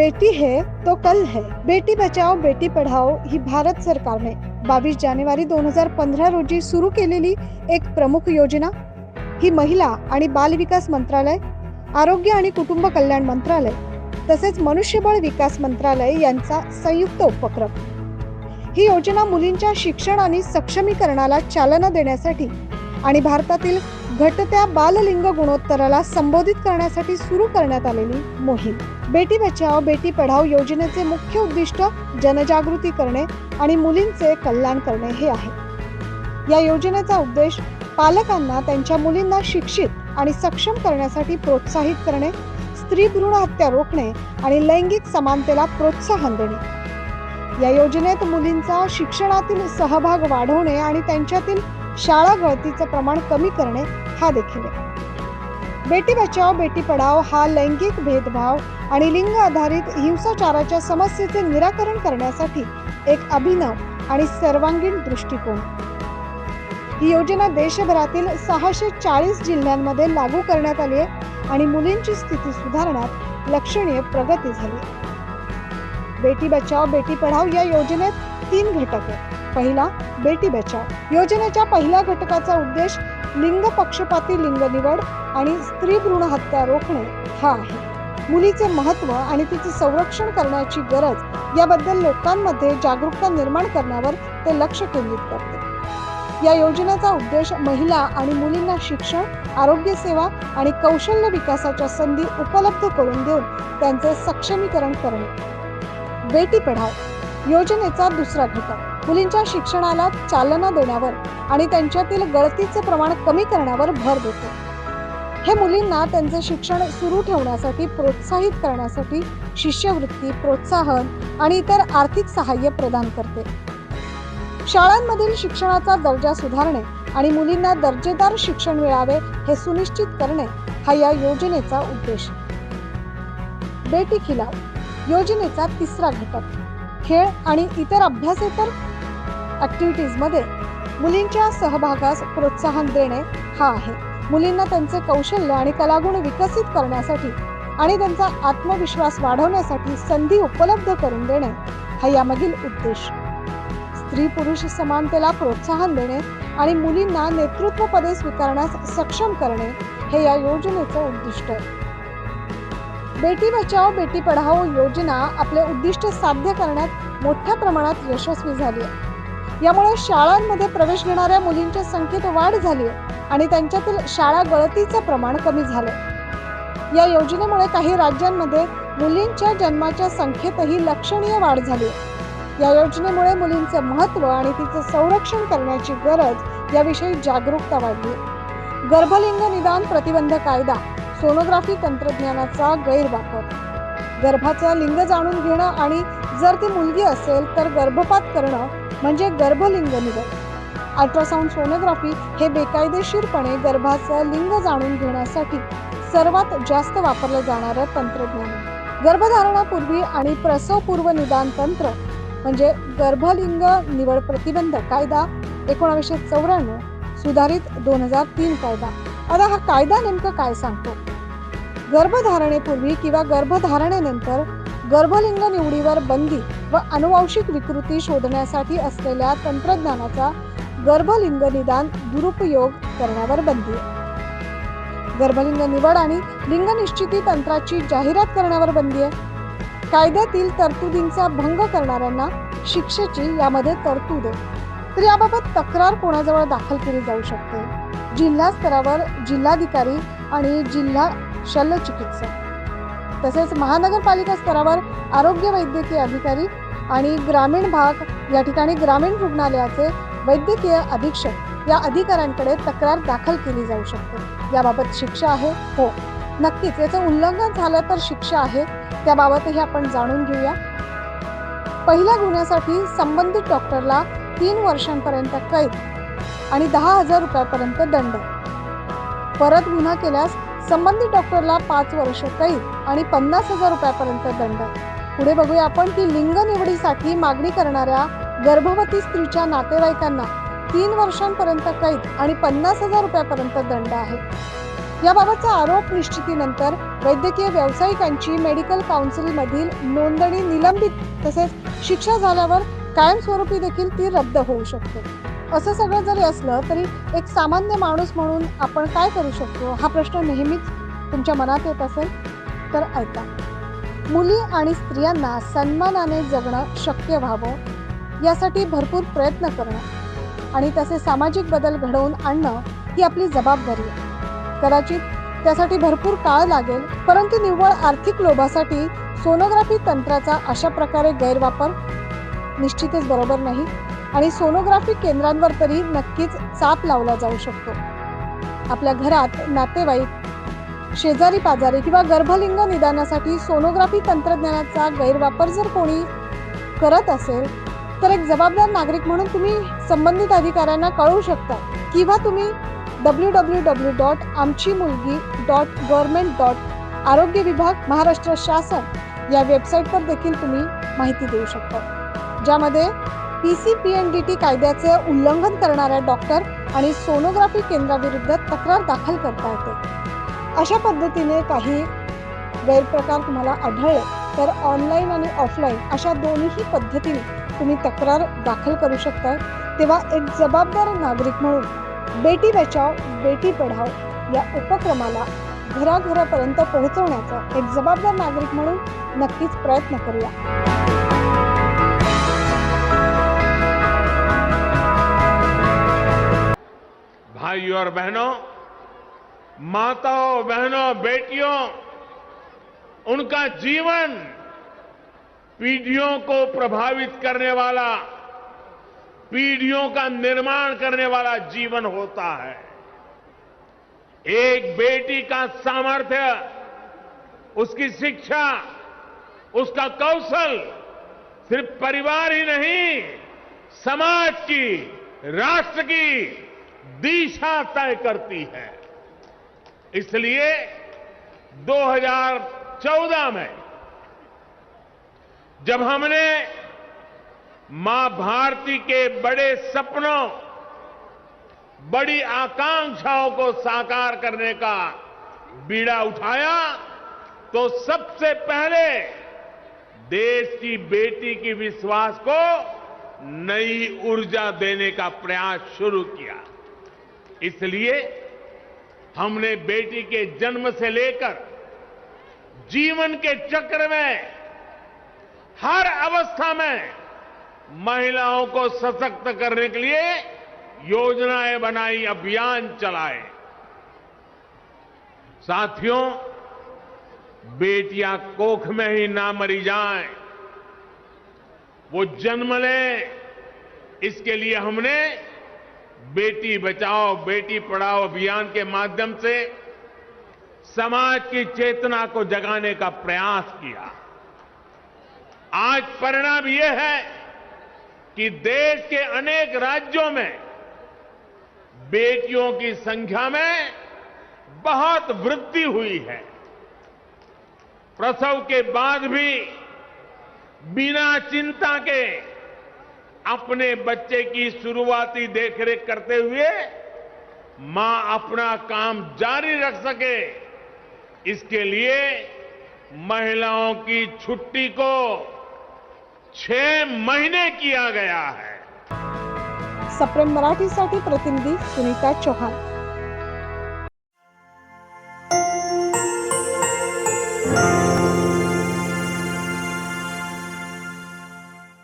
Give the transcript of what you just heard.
बेटी है तो कल है। बेटी बचाओ बेटी पढाओ ही भारत सरकारने बावीस जानेवारी दोन हजार पंधरा रोजी सुरू केलेली एक प्रमुख योजना ही महिला आणि बाल विकास मंत्रालय आरोग्य आणि कुटुंब कल्याण मंत्रालय तसेच मनुष्यबळ विकास मंत्रालय यांचा संयुक्त उपक्रम. ही योजना मुलींच्या शिक्षण आणि सक्षमीकरणाला चालना देण्यासाठी आणि भारतातील घटत्या बाललिंग गुणोत्तराला संबोधित करण्यासाठी सुरू करण्यात आलेली मोहीम. बेटी बचाओ बेटी पढाओ योजनेचे मुख्य उद्दिष्ट जनजागृती करणे आणि मुलींचे कल्याण करणे हे आहे. या योजनेचा उद्देश पालकांना त्यांच्या मुलींना शिक्षित आणि सक्षम करण्यासाठी प्रोत्साहित करणे स्त्री भ्रूण हत्या रोखणे आणि लैंगिक समानतेला प्रोत्साहन देणे. या योजनेत मुलींचा शिक्षणातील सहभाग वाढवणे आणि त्यांच्यातील शाळा गळतीचं प्रमाण कमी करणे हा देखील आहे. बेटी बचाओ बेटी पढाओ हा लैंगिक भेदभाव आणि लिंग आधारित हिंसाचाराच्या समस्येचे निराकरण करण्यासाठी एक अभिनव आणि सर्वांगीण दृष्टिकोन. ही योजना देशभरातील सहाशे चाळीस जिल्ह्यांमध्ये लागू करण्यात आली आहे आणि मुलींची स्थिती सुधारण्यात लक्षणीय प्रगती झाली बेटी बचाओ बेटी पढाओ या योजनेत तीन घटक आहेत. पहिला बेटी बचाव योजनेच्या पहिल्या घटकाचा उद्देश लिंग पक्षपाती लिंग निवड आणि स्त्री भ्रूण हत्या रोखणे हा आहे. मुलीचे महत्त्व आणि तिचे संरक्षण करण्याची गरज याबद्दल लोकांमध्ये जागरूकता निर्माण करण्यावर ते लक्ष केंद्रित करते. या योजनेचा उद्देश महिला आणि मुलींना शिक्षण आरोग्य सेवा आणि कौशल्य विकासाच्या संधी उपलब्ध करून देऊन त्यांचे सक्षमीकरण करणे. बेटी पढाव योजनेचा दुसरा घटक. मुलींच्या शिक्षणाला चालना देण्यावर आणि त्यांच्यातील गळतीचे प्रमाण कमी करण्यावर भर देतो. हे मुलींना त्यांचे शिक्षण सुरू ठेवण्यासाठी प्रोत्साहित करण्यासाठी शिष्यवृत्ती प्रोत्साहन आणि इतर आर्थिक सहाय्य प्रदान करते. शाळांमधील शिक्षणाचा दर्जा सुधारणे आणि मुलींना दर्जेदार शिक्षण मिळावे हे सुनिश्चित करणे हा या योजनेचा उद्देश. बेटी खिलाव योजनेचा तिसरा घटक. खेळ आणि इतर अभ्यासेतर ॲक्टिव्हिटीजमध्ये मुलींच्या सहभागास प्रोत्साहन देणे हा आहे. मुलींना त्यांचे कौशल्य आणि कलागुण विकसित करण्यासाठी आणि त्यांचा आत्मविश्वास वाढवण्यासाठी संधी उपलब्ध करून देणे हा यामागील उद्देश. स्त्री पुरुष समानतेला प्रोत्साहन देणे आणि मुलींना नेतृत्व पदे स्वीकारण्यास सक्षम करणे हे या योजनेचं उद्दिष्ट. आहे बेटी बचाओ बेटी पढाओ योजना आपले उद्दिष्ट साध्य करण्यात मोठ्या प्रमाणात यशस्वी झाली आहे. यामुळे शाळांमध्ये प्रवेश घेणाऱ्या मुलींच्या संख्येत वाढ झाली आणि त्यांच्यातील शाळा गळतीचं प्रमाण कमी झालं. या योजनेमुळे काही राज्यांमध्ये मुलींच्या जन्माच्या संख्येतही लक्षणीय वाढ झाली. या योजनेमुळे मुलींचं महत्त्व आणि तिचं संरक्षण करण्याची गरज याविषयी जागरूकता वाढली. गर्भलिंग निदान प्रतिबंध कायदा सोनोग्राफी तंत्रज्ञानाचा गैरवापर. गर्भाचं लिंग जाणून घेणं आणि जर ती मुलगी असेल तर गर्भपात करणं म्हणजे गर्भलिंग निवड अल्ट्रासाऊंड सोनोग्राफी हे बेकायदेशीरपणे गर्भाचं लिंग जाणून घेण्यासाठी सर्वात जास्त वापरलं जाणारं तंत्रज्ञान आहे. गर्भधारणापूर्वी आणि प्रसवपूर्व निदान तंत्र म्हणजे गर्भलिंग निवड प्रतिबंध कायदा एकोणावीसशे चौऱ्याण्णव सुधारित दोन हजार तीन कायदा. आता हा कायदा नेमकं काय सांगतो? गर्भधारणेपूर्वी किंवा गर्भधारणेनंतर गर्भलिंग निवडीवर बंदी व अनुवांशिक विकृती शोधण्यासाठी असलेल्या तंत्रज्ञानाचा गर्भलिंग निदान दुरुपयोग करण्यावर बंदी. आहे गर्भलिंग निवड आणि लिंग निश्चिती तंत्राची जाहिरात करण्यावर बंदी आहे. कायद्यातील तरतुदींचा भंग करणाऱ्यांना शिक्षेची यामध्ये तरतूद आहे. तर याबाबत तक्रार कोणाजवळ दाखल केली जाऊ शकते? जिल्हा स्तरावर जिल्हाधिकारी आणि जिल्हा शल्य चिकित्सक तसेच महानगरपालिका स्तरावर आरोग्य वैद्यकीय अधिकारी आणि ग्रामीण भाग या ठिकाणी ग्रामीण रुग्णालयाचे वैद्यकीय अधीक्षक या अधिकाऱ्यांकडे तक्रार दाखल केली जाऊ शकते. याबाबत शिक्षा आहे? हो. नक्कीच. याचं उल्लंघन झालं तर शिक्षा आहे. त्याबाबतही आपण जाणून घेऊया. पहिल्या गुन्ह्यासाठी संबंधित डॉक्टरला तीन वर्षांपर्यंत कैद आणि दहा हजार रुपयापर्यंत दंड. परत गुन्हा केल्यास संबंधित डॉक्टरला पाच वर्ष कैद आणि पन्नास हजार रुपयापर्यंत दंड. पुढे बघूया आपण की लिंग निवडीसाठी मागणी करणाऱ्या गर्भवती स्त्रीच्या नातेवाईकांना तीन वर्षांपर्यंत कैद आणि पन्नास हजार रुपयापर्यंत दंड आहे. याबाबतचा आरोप निश्चितीनंतर वैद्यकीय व्यावसायिकांची मेडिकल काउन्सिलमधील नोंदणी निलंबित तसेच शिक्षा झाल्यावर कायमस्वरूपी देखील ती रद्द होऊ शकते. असं सगळं जरी असलं तरी एक सामान्य माणूस म्हणून आपण काय करू शकतो? हा प्रश्न नेहमीच तुमच्या मनात येत असेल तर ऐका. मुली आणि स्त्रियांना सन्मानाने जगणं शक्य व्हावं यासाठी भरपूर प्रयत्न करणं आणि तसे सामाजिक बदल घडवून आणणं ही आपली जबाबदारी आहे. कदाचित त्यासाठी भरपूर काळ लागेल परंतु निव्वळ आर्थिक लोभासाठी सोनोग्राफी तंत्राचा अशा प्रकारे गैरवापर निश्चितच बरोबर नाही आणि सोनोग्राफी केंद्रांवर तरी नक्कीच चाप लावला जाऊ शकतो. आपल्या घरात नातेवाईक शेजारी पाजारी किंवा गर्भलिंग निदानासाठी सोनोग्राफी तंत्रज्ञानाचा गैरवापर जर कोणी करत असेल तर एक जबाबदार नागरिक म्हणून तुम्ही संबंधित अधिकाऱ्यांना कळवू शकता किंवा तुम्ही डब्ल्यू डब्ल्यू डब्ल्यू डॉट आमची मुलगी डॉट गव्हर्नमेंट डॉट आरोग्य विभाग महाराष्ट्र शासन या वेबसाईटवर देखील तुम्ही माहिती देऊ शकता ज्यामध्ये P C P N D T कायद्याचे उल्लंघन करणाऱ्या डॉक्टर आणि सोनोग्राफी केंद्राविरुद्ध तक्रार दाखल करता येते. अशा पद्धतीने काही गैरप्रकार तुम्हाला आढळले तर ऑनलाईन आणि ऑफलाईन अशा दोन्ही पद्धतीने तुम्ही तक्रार दाखल करू शकता. तेव्हा एक जबाबदार नागरिक म्हणून बेटी बचाव बेटी पढाव या उपक्रमाला घराघरापर्यंत पोहोचवण्याचा एक जबाबदार नागरिक म्हणून नक्कीच प्रयत्न करूया. भाइयों और बहनों माताओं, बहनों, बेटियों, उनका जीवन पीढ़ियों को प्रभावित करने वाला, पीढ़ियों का निर्माण करने वाला जीवन होता है। एक बेटी का सामर्थ्य, उसकी शिक्षा, उसका कौशल सिर्फ़ परिवार ही नहीं, समाज की, राष्ट्र की दिशा तय करती है। इसलिए 2014 में जब हमने माँ भारती के बड़े सपनों, बड़ी आकांक्षाओं को साकार करने का बीड़ा उठाया तो सबसे पहले देश की बेटी की विश्वास को नई ऊर्जा देने का प्रयास शुरू किया। इसलिए हमने बेटी के जन्म से लेकर जीवन के चक्र में हर अवस्था में महिलाओं को सशक्त करने के लिए योजनाएँ बनाई अभियान चलाए। साथियों बेटियाँ कोख में ही ना मरी जाएँ, वो जन्म लें इसके लिए हमने बेटी बचाओ, बेटी पढ़ाओ अभियान के माध्यम से समाज की चेतना को जगाने का प्रयास किया। आज परिणाम यह है कि देश के अनेक राज्यों में बेटियों की संख्या में बहुत वृद्धि हुई है। प्रसव के बाद भी बिना चिंता के अपने बच्चे की शुरुआती देखरेख करते हुए माँ अपना काम जारी रख सके। इसके लिए महिलाओं की छुट्टी को छह महीने किया गया है। सप्रेम मराठीसाठी प्रतिनिधि सुनीता चौहान।